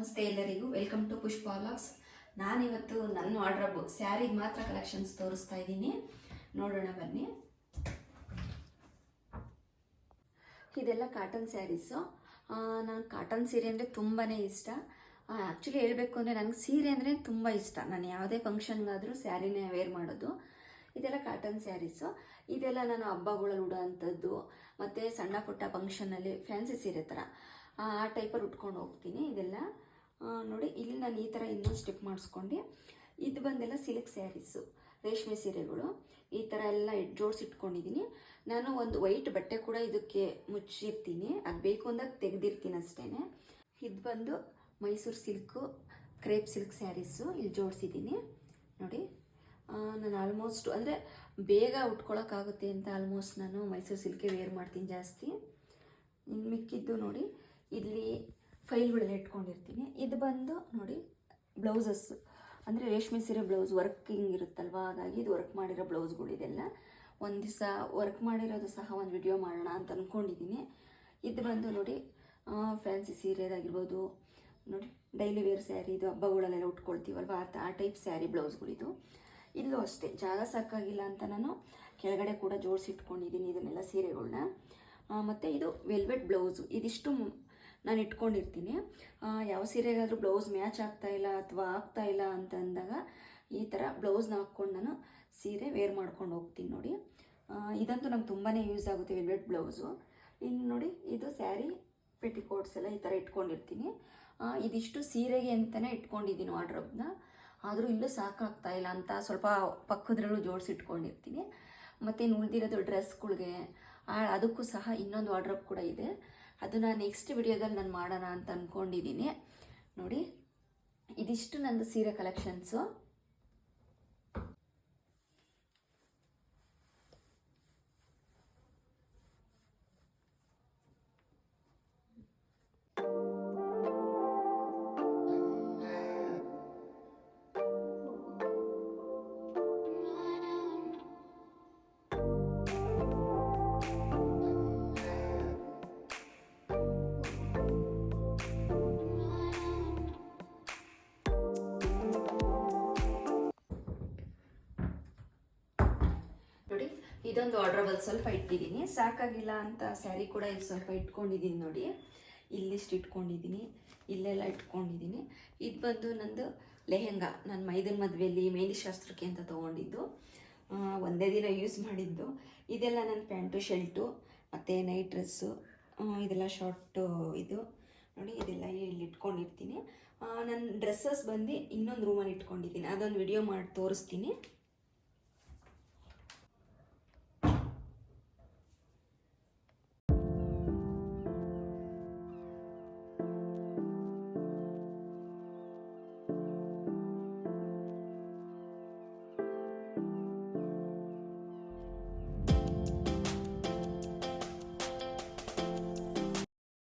ನಮಸ್ತೆ ಎಲ್ಲರಿಗೂ. Welcome to Pushpa vlogs ನಾನಿವತ್ತು ನನ್ನ ವಾರ್ಡ್ರಬ್ ಸ್ಯಾರಿಗೆ ಮಾತ್ರ ಕಲೆಕ್ಷನ್ಸ್ ತೋರಿಸ್ತಾ ಇದ್ದೀನಿ. ನೋಡೋಣ ಬನ್ನಿ. ಇದೆಲ್ಲ ಕಾಟನ್ ಸ್ಯಾರೀಸು ನಾನು ಕಾಟನ್ ಸೀರೆ ಅಂದರೆ ತುಂಬಾ ಇಷ್ಟ. ಆ್ಯಕ್ಚುಲಿ ಹೇಳಬೇಕು ಅಂದರೆ ನನಗೆ ಸೀರೆ ಅಂದರೆ ತುಂಬ ಇಷ್ಟ. ನಾನು ಯಾವುದೇ ಫಂಕ್ಷನ್ಗಾದರೂ ಸ್ಯಾರಿನೇ ವೇರ್ ಮಾಡೋದು. ಇದೆಲ್ಲ ಕಾಟನ್ ಸ್ಯಾರೀಸು ಇದೆಲ್ಲ ನಾನು ಹಬ್ಬಗಳಲ್ಲಿ ಉಡೋ ಅಂಥದ್ದು ಮತ್ತು ಸಣ್ಣ ಪುಟ್ಟ ಫಂಕ್ಷನಲ್ಲಿ ಫ್ಯಾನ್ಸಿ ಸೀರೆ ಥರ ಆ ಟೈಪಲ್ಲಿ ಉಟ್ಕೊಂಡು ಹೋಗ್ತೀನಿ ಇದೆಲ್ಲ. ನೋಡಿ, ಇಲ್ಲಿ ನಾನು ಈ ಥರ ಇನ್ನೊಂದು ಸ್ಟಿಪ್ ಮಾಡಿಸ್ಕೊಂಡು. ಇದು ಬಂದೆಲ್ಲ ಸಿಲ್ಕ್ ಸ್ಯಾರೀಸು ರೇಷ್ಮೆ ಸೀರೆಗಳು. ಈ ಥರ ಎಲ್ಲ ಜೋಡಿಸಿಟ್ಕೊಂಡಿದ್ದೀನಿ ನಾನು ಒಂದು ವೈಟ್ ಬಟ್ಟೆ ಕೂಡ ಇದಕ್ಕೆ ಮುಚ್ಚಿರ್ತೀನಿ. ಅದು ಬೇಕು ಅಂದಾಗ ತೆಗೆದಿರ್ತೀನಿ ಅಷ್ಟೇ ಇದು ಬಂದು Mysore silk crepe silk saris ಇಲ್ಲಿ ಜೋಡಿಸಿದ್ದೀನಿ ನೋಡಿ ನಾನು ಆಲ್ಮೋಸ್ಟ್ ಅಂದರೆ ಬೇಗ ಉಟ್ಕೊಳ್ಳೋಕ್ಕಾಗುತ್ತೆ ಅಂತ ಆಲ್ಮೋಸ್ಟ್ ನಾನು ಮೈಸೂರು ಸಿಲ್ಕೆ ವೇರ್ ಮಾಡ್ತೀನಿ ಜಾಸ್ತಿ. ಮಿಕ್ಕಿದ್ದು ನೋಡಿ, ಇಲ್ಲಿ ಫೈಲ್ಗಳೆಲ್ಲ ಇಟ್ಕೊಂಡಿರ್ತೀನಿ. ಇದು ಬಂದು ನೋಡಿ, ಬ್ಲೌಸಸ್. ಅಂದರೆ ರೇಷ್ಮೆ ಸೀರೆ ಬ್ಲೌಸ್ ವರ್ಕಿಂಗ್ ಇರುತ್ತಲ್ವ? ಹಾಗಾಗಿ ಇದು ವರ್ಕ್ ಮಾಡಿರೋ ಬ್ಲೌಸ್ಗಳಿದೆಲ್ಲ ಒಂದು ದಿವಸ ವರ್ಕ್ ಮಾಡಿರೋದು ಸಹ ಒಂದು ವಿಡಿಯೋ ಮಾಡೋಣ ಅಂತ ಅಂದ್ಕೊಂಡಿದ್ದೀನಿ ಇದು ಬಂದು ನೋಡಿ ಫ್ಯಾನ್ಸಿ ಸೀರೆದಾಗಿರ್ಬೋದು. ನೋಡಿ, ಡೈಲಿ ವೇರ್ ಸ್ಯಾರಿ ಇದು ಹಬ್ಬಗಳಲ್ಲೆಲ್ಲ ಉಟ್ಕೊಳ್ತೀವಲ್ವ? ಆ ಆ ಟೈಪ್ ಸ್ಯಾರಿ ಬ್ಲೌಸ್ಗಳಿದು ಇಲ್ಲೂ ಅಷ್ಟೇ, ಜಾಗ ಸಾಕಾಗಿಲ್ಲ ಅಂತ ನಾನು ಕೆಳಗಡೆ ಕೂಡ ಜೋಡಿಸಿಟ್ಕೊಂಡಿದ್ದೀನಿ ಇದನ್ನೆಲ್ಲ ಸೀರೆಗಳನ್ನ ಮತ್ತು ಇದು ವೆಲ್ವೆಟ್ ಬ್ಲೌಸು. ಇದಿಷ್ಟು ನಾನು ಇಟ್ಕೊಂಡಿರ್ತೀನಿ. ಯಾವ ಸೀರೆಗಾದರೂ ಬ್ಲೌಸ್ ಮ್ಯಾಚ್ ಆಗ್ತಾ ಇಲ್ಲ ಅಥವಾ ಆಗ್ತಾ ಇಲ್ಲ ಅಂತ ಅಂದಾಗ ಈ ಥರ ಬ್ಲೌಸ್ನ ಹಾಕ್ಕೊಂಡು ನಾನು ಸೀರೆ ವೇರ್ ಮಾಡ್ಕೊಂಡು ಹೋಗ್ತೀನಿ ನೋಡಿ. ಇದಂತೂ ನಂಗೆ ತುಂಬಾ ಯೂಸ್ ಆಗುತ್ತೆ ವೆಲ್ವೆಟ್ ಬ್ಲೌಸು. ಇನ್ನು ನೋಡಿ, ಇದು ಸ್ಯಾರಿ, ಪೆಟಿಕೋಟ್ಸ್ ಎಲ್ಲ ಈ ಥರ ಇಟ್ಕೊಂಡಿರ್ತೀನಿ. ಇದಿಷ್ಟು ಸೀರೆಗೆ ಅಂತಲೇ ಇಟ್ಕೊಂಡಿದ್ದೀನಿ ವಾರ್ಡ್ರೋಬ್ನ. ಆದರೂ ಇಲ್ಲೂ ಸಾಕಾಗ್ತಾ ಇಲ್ಲ ಅಂತ ಸ್ವಲ್ಪ ಪಕ್ಕದ್ರಲ್ಲೂ ಜೋಡಿಸಿಟ್ಕೊಂಡಿರ್ತೀನಿ. ಮತ್ತು ಇನ್ನು ಉಳಿದಿರೋದು ಡ್ರೆಸ್ಗಳಿಗೆ ಅದಕ್ಕೂ ಸಹ ಇನ್ನೊಂದು ವಾರ್ಡ್ರಪ್ ಕೂಡ ಇದೆ. ಅದನ್ನು ನೆಕ್ಸ್ಟ್ ವಿಡಿಯೋದಲ್ಲಿ ನಾನು ಮಾಡೋಣ ಅಂತ ಅಂದ್ಕೊಂಡಿದ್ದೀನಿ ನೋಡಿ ಇದಿಷ್ಟು ನಂದು ಸೀರೆ ಕಲೆಕ್ಷನ್ಸು ಇದೊಂದು ಆರ್ಡ್ರಬಲ್ ಸ್ವಲ್ಪ ಇಟ್ಟಿದ್ದೀನಿ. ಸಾಕಾಗಿಲ್ಲ ಅಂತ ಸ್ಯಾರಿ ಕೂಡ ಇಲ್ಲಿ ಸ್ವಲ್ಪ ಇಟ್ಕೊಂಡಿದ್ದೀನಿ ನೋಡಿ. ಇಲ್ಲಿಷ್ಟು ಇಟ್ಕೊಂಡಿದ್ದೀನಿ, ಇಲ್ಲೆಲ್ಲ ಇಟ್ಕೊಂಡಿದ್ದೀನಿ. ಇದು ಬಂದು ನಂದು ಲೆಹೆಂಗಾ. ನಾನು ಮೈದನ ಮದುವೆಯಲ್ಲಿ ಮೇಲಿ ಶಾಸ್ತ್ರಕ್ಕೆ ಅಂತ ತೊಗೊಂಡಿದ್ದು. ಒಂದೇ ದಿನ ಯೂಸ್ ಮಾಡಿದ್ದು. ಇದೆಲ್ಲ ನನ್ನ ಪ್ಯಾಂಟು, ಶರ್ಟು, ಮತ್ತು ನೈಟ್ ಡ್ರೆಸ್ಸು ಇದೆಲ್ಲ ಶಾರ್ಟು ಇದು. ನೋಡಿ, ಇದೆಲ್ಲ ಇಲ್ಲಿ ಇಟ್ಕೊಂಡಿರ್ತೀನಿ. ನನ್ನ ಡ್ರೆಸ್ಸಸ್ ಬಂದು ಇನ್ನೊಂದು ರೂಮಲ್ಲಿ ಇಟ್ಕೊಂಡಿದ್ದೀನಿ. ಅದೊಂದು ವಿಡಿಯೋ ಮಾಡಿ ತೋರಿಸ್ತೀನಿ.